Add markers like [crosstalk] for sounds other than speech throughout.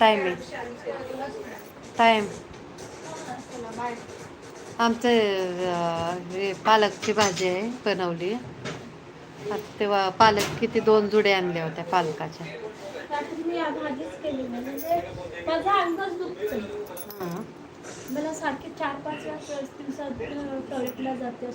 Timing time चला, bye. आमचं हे पालकची भाजी आहे बनवली. तेव्हा पालक किती दोन जुडे आणल्या होत्या पालकाच्या. मला सारखे चार पाच वेळा दिवसात टॉयलेटला जाते.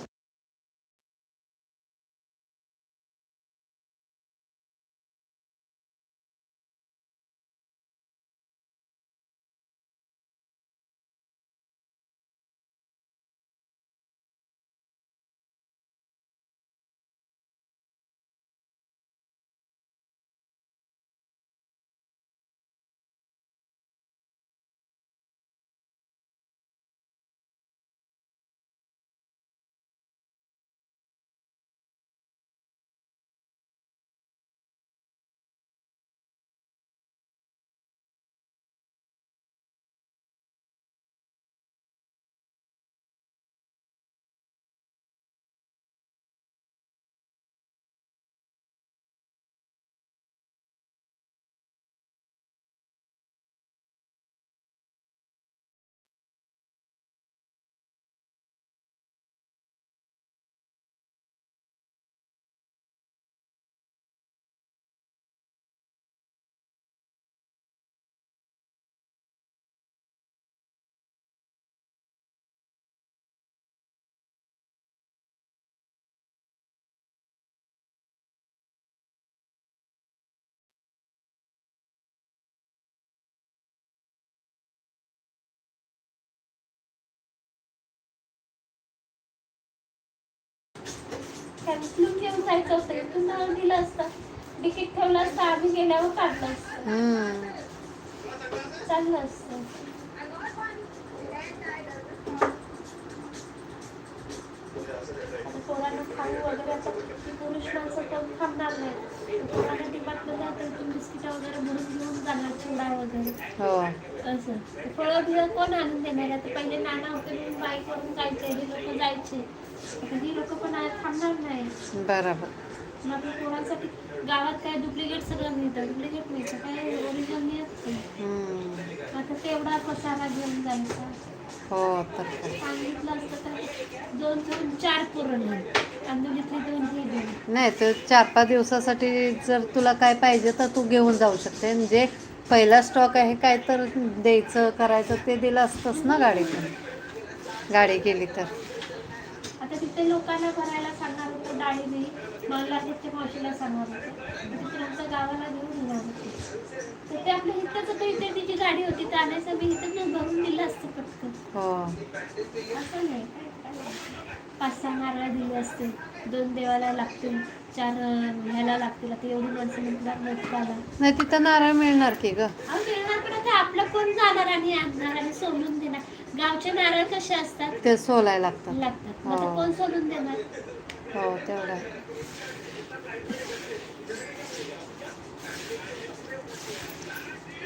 उचलून घेऊन जायचं होतं इथून जाऊन दिलं असतं तिकीट ठेवलं असतं आम्ही गेल्यावर काढलं असतं हम्म. चाललं असतं आता पोरांना खाऊ वगैरे आता ती पुरुष माणसं कोण थांबणार नाही पोरांना डिमार्टमध्ये जातात इथून बिस्किटं वगैरे भरून घेऊन जाणार चिवडा वगैरे हो असं फळं बिळं कोण आणून देणार? आता पहिले नाना होते म्हणून बाईक वरून जायचे हे लोक जायचे. आता ही लोक पण आहे, थांबणार नाही बरोबर. मग आपल्या पोरांसाठी गावात काय डुप्लिकेट सगळं मिळतं डुप्लिकेट मिळतं काय ओरिजिनल मिळत नाही. हम्म. आता तेवढा पसारा घेऊन जायचा. हो तर. काय. सांगितलं असतं तर दोन दोन चार दोन हे दोन नाही तर चार पाच दिवसासाठी जर तुला काय पाहिजे तर तू घेऊन जाऊ शकते. म्हणजे पहिला स्टॉक आहे काय तर द्यायचं करायचं ते दिलं असतंच ना गाडीतून. गाडी गेली तर. आता तिथे लोकांना भरायला सांगणार होतं डाळी नाही मला तिथे मावशीला सांगणार होतं. तिथे आमच्या गावाला घेऊन येणार होते. तर ते आपल्या इथंच होतं इथे तिची गाडी होती. तर आणायचं मी इथं भरून दिलं असतं पटकन. हो. असं नाही. पाच सहा नारळ दिले असते. दोन देवाला लागतील चार अं, ह्याला लागतील. आता एवढी माणसं म्हटणार मोठ्याला नाही तिथं नारळ मिळणार की ग? देणार पण आता आपलं कोण जाणार आणि आणणार आणि सोलून देणार? गावचे नारळ कसे असतात? ते सोलायला लागतात. लागतात. मग आता हो. कोण सोलून देणार? हो तेवढं. आहे.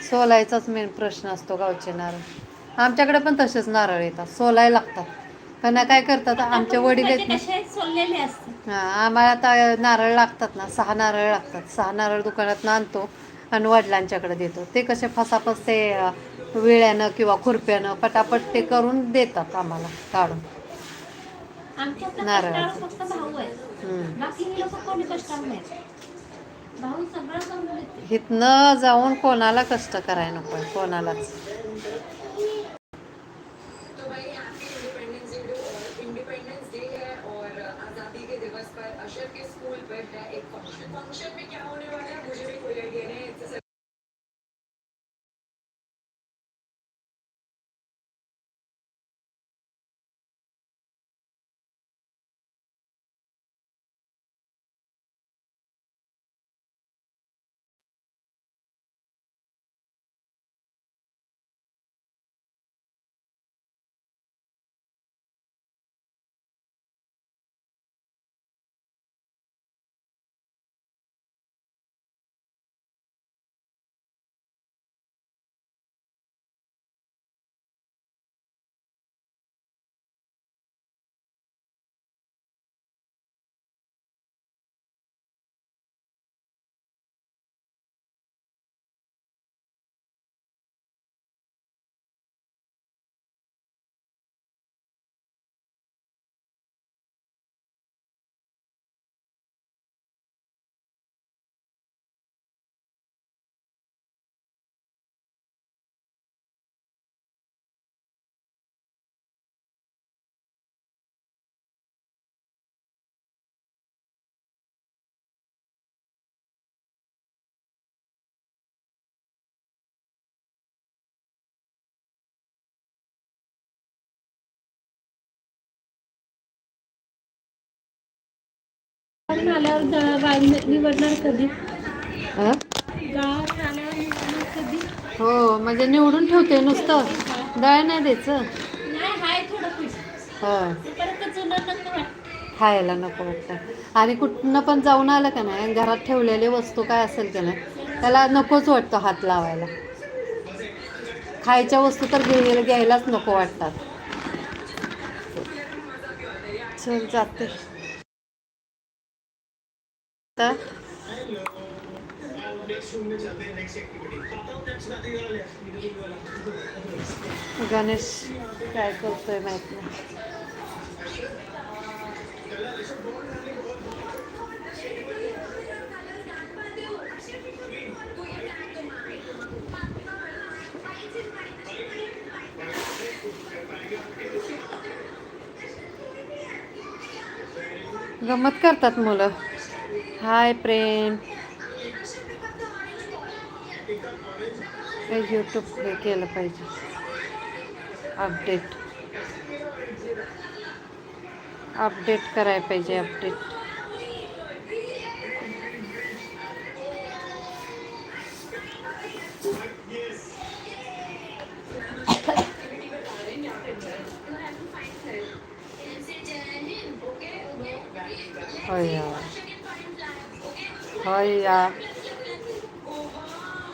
सोलायचाच मेन प्रश्न असतो गावचे नारळ. आमच्याकडे पण तसेच नारळ येतात. सोलायला लागतात. त्यांना काय करतात आमचे वडील आहेत ना. कसे सोललेले असतात. हा आम्हाला आता नारळ लागतात ना सहा नारळ लागतात. सहा नारळ दुकानात आणतो आणि वडिलांच्याकडे देतो. ते कसे फसाफस ते विळ्यानं किंवा खुरप्यानं पटापट ते करून देतात आम्हाला काढून. आमच्यात नारळाचं. फक्त भाऊ आहे हम्म. बाकी हे लोक कोणी कष्टाळ नाही भाऊ सगळं करून देते. इथनं जाऊन कोणाला कष्ट करायला नको कोणालाच. आल्यावर निवडणार कधी? हं? गावात आल्यावर निवडणार कधी? हो म्हणजे निवडून ठेवते नुसतं. दळ नाही द्यायचं. नाही हाय थोडं पीठ हं. परत जुनं नको वाटतं खायला नको वाटतं. आणि कुठनं पण जाऊन आलं का नाही घरात ठेवलेली वस्तू काय असेल की नाही त्याला नकोच वाटतं हात लावायला. खायच्या वस्तू तर घे घ्यायलाच नको वाटतात. चल जाते. आता गणेश काय करतोय माहीत नाही. गमत करतात मुलं. हाय प्रेम यूट्यूब हे केलं पाहिजे. अपडेट अपडेट करायला पाहिजे अपडेट [coughs] होय या होय या.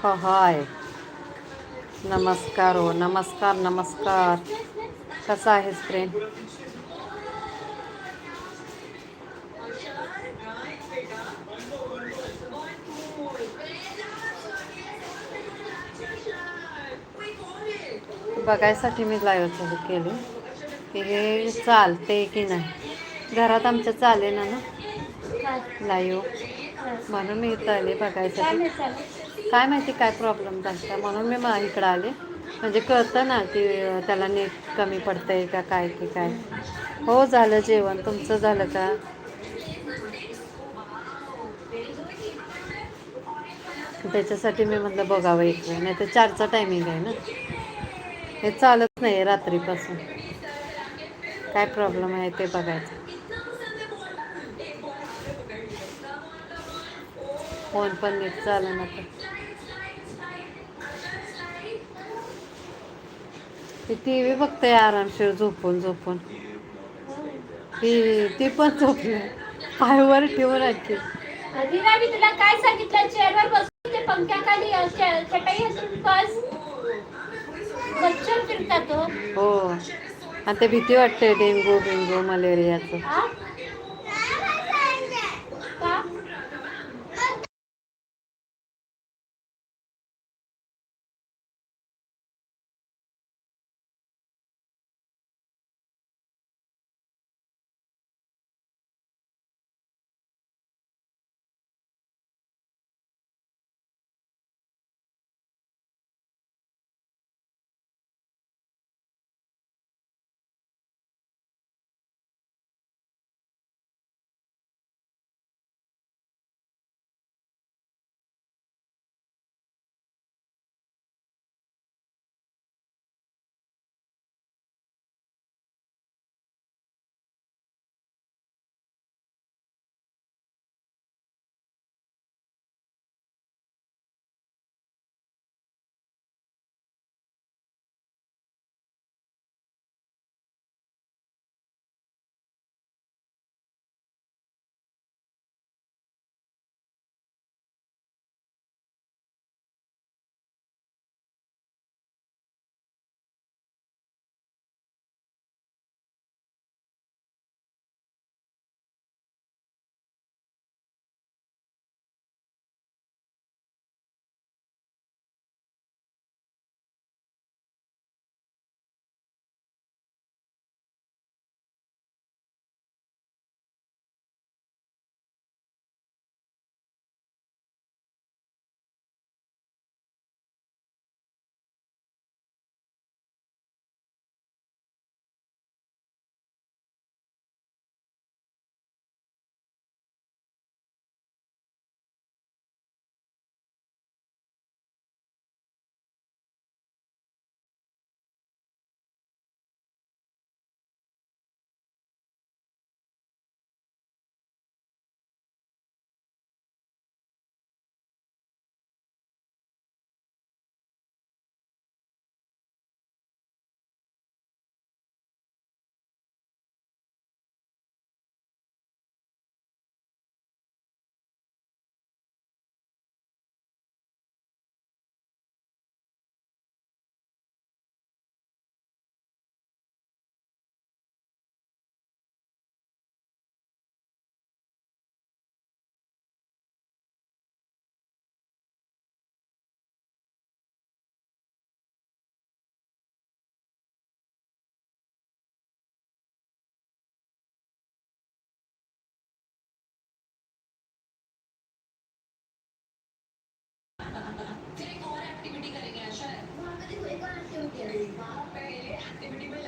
हो हाय. नमस्कार हो नमस्कार नमस्कार. कसा आहेस प्रेम? बघायसाठी मी लाईव्ह चालू केली. की हे चालते की नाही? घरात आमच्या चालेना ना? काय लाईव्ह म्हणून मी इथं आले बघायसाठी. काय माहिती काय प्रॉब्लेम झाला म्हणून मी मा इकडं आले. म्हणजे कळतं ना की त्याला नीट कमी पडतंय का काय की काय. हो झालं जेवण. तुमचं झालं का? त्याच्यासाठी मी म्हटलं बघावं एक वेळ. नाही तर चारचा टायमिंग आहे ना. हे चालत नाही रात्रीपासून. काय प्रॉब्लेम आहे ते बघायचं. फोन पण नीट चालू नका ती टी व्ही बघते आरामशीर झोपून झोपून. ती ती पण झोपली. पायवर ठेवून राखी अधिरा मी तुला काय सांगितलं? चेअरवर बसून ते पंख्याखाली अ, च- चटाई हसून बस. मच्छर फिरतात हो. हो. आणि ते भीती वाटते डेंगू बिंगू मलेरियाचं. हा?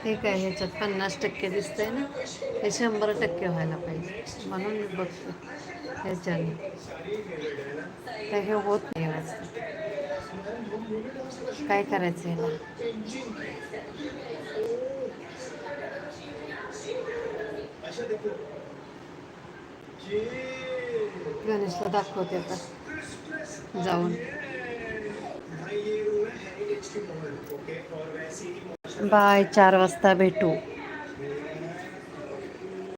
हे काय ह्याच्यात पन्नास टक्के दिसतंय ना? हे शंभर टक्के व्हायला पाहिजे. म्हणून मी बघते. ह्याच्याने. काय हे होत नाही व्यवस्थित काय करायचं ह्याला गणेशला दाखवते आता. जाऊन. बाय चार वाजता भेटू.